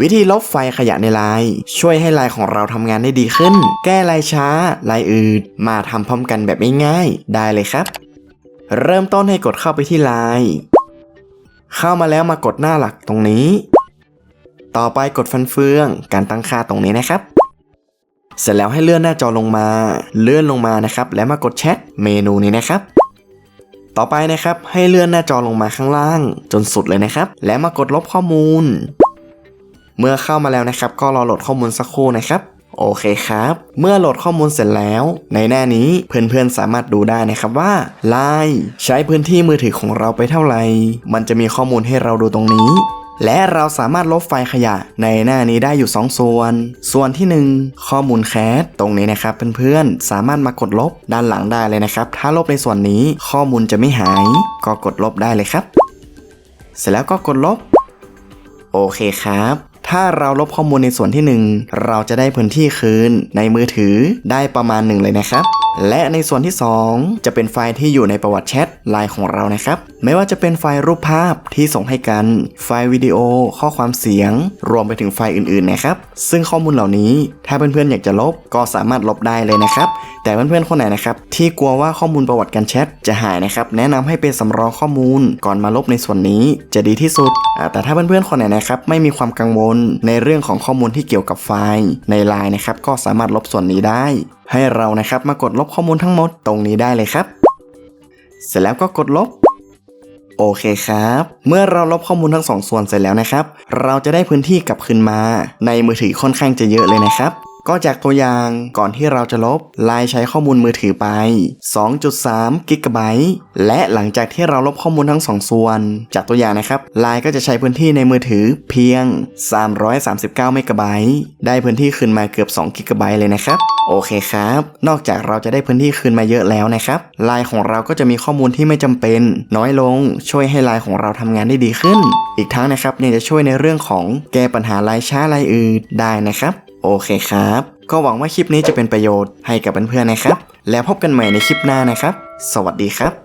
วิธีลบไฟขยะในไลน์ช่วยให้ไลน์ของเราทำงานได้ดีขึ้น แก้ไลน์ช้าไลน์อืดมาทำพร้อมกันแบบง่ายๆได้เลยครับ เริ่มต้นให้กดเข้าไปที่ไลน์เข้ามาแล้วมากดหน้าหลักตรงนี้ ต่อไปกดฟันเฟืองการตั้งค่าตรงนี้นะครับ เสร็จแล้วให้เลื่อนหน้าจอลงมา เลื่อนลงมานะครับ แล้วมากดแชทเมนูนี้นะครับ ต่อไปนะครับให้เลื่อนหน้าจอลงมาข้างล่าง จนสุดเลยนะครับ แล้วมากดลบข้อมูล เมื่อเข้ามาแล้วนะครับ ก็รอโหลดข้อมูลสักครู่นะครับ โอเคครับ เมื่อโหลดข้อมูลเสร็จแล้ว ในหน้านี้เพื่อนๆสามารถดูได้นะครับว่าไลน์ใช้พื้นที่มือถือของเราไปเท่าไหร่ มันจะมีข้อมูลให้เราดูตรงนี้และเราสามารถลบไฟล์ขยะในหน้านี้ได้อยู่ 2 ส่วน ส่วนที่ 1 ข้อมูลแคสตรงนี้นะครับเพื่อนๆ สามารถมากดลบด้านหลังได้เลยนะครับ ถ้าลบในส่วนนี้ข้อมูลจะไม่หาย ก็กดลบได้เลยครับ เสร็จแล้วก็กดลบ โอเคครับ ถ้าเราลบข้อมูลในส่วนที่ 1 เราจะได้พื้นที่คืนในมือถือได้ประมาณหนึ่งเลยนะครับ และในส่วนที่ 2 จะเป็นไฟล์ที่อยู่ในประวัติแชทไลน์ของเรานะครับ ไม่ว่าจะเป็นไฟล์รูปภาพที่ส่งให้กัน ไฟล์วิดีโอ ข้อความเสียง รวมไปถึงไฟล์อื่นๆนะครับ ซึ่งข้อมูลเหล่านี้ ถ้าเพื่อนๆอยากจะลบก็สามารถลบได้เลยนะครับ แต่เพื่อนๆคนไหนนะครับที่กลัวว่าข้อมูลประวัติการแชทจะหายนะครับ แนะนำให้เป็นสำรองข้อมูลก่อนมาลบในส่วนนี้จะดีที่สุด แต่ถ้าเพื่อนๆคนไหนนะครับไม่มีความกังวลในเรื่องของข้อมูลที่เกี่ยวกับไฟล์ในไลน์นะครับก็สามารถลบส่วนนี้ได้ ให้เรานะครับมากดลบข้อมูลทั้งหมดตรงนี้ได้เลยครับ เสร็จแล้วก็กดลบ โอเคครับ เมื่อเราลบข้อมูลทั้งสองส่วนเสร็จแล้วนะครับ เราจะได้พื้นที่กลับคืนมา ในมือถือค่อนข้างจะเยอะเลยนะครับ ก็จากตัวอย่างก่อนที่เราจะลบไลน์ใช้ข้อมูลมือถือไป 2.3กิกะไบต์และหลังจากที่เราลบข้อมูลทั้งสองส่วน จากตัวอย่างนะครับไลน์ก็จะใช้พื้นที่ในมือถือเพียง 339เมกะไบต์ได้พื้นที่คืนมาเกือบ2กิกะไบต์เลยนะครับโอเคครับ นอกจากเราจะได้พื้นที่คืนมาเยอะแล้วนะครับไลน์ของเราก็จะมีข้อมูลที่ไม่จำเป็น น้อยลงช่วยให้ไลน์ของเราทำงานได้ดีขึ้น อีกทั้งนะครับเนี่ยจะช่วยในเรื่องของแก้ปัญหาไลน์ช้าไลน์อืดได้นะครับ โอเคครับ ก็หวังว่าคลิปนี้จะเป็นประโยชน์ให้กับเพื่อนๆนะครับ แล้วพบกันใหม่ในคลิปหน้านะครับ สวัสดีครับ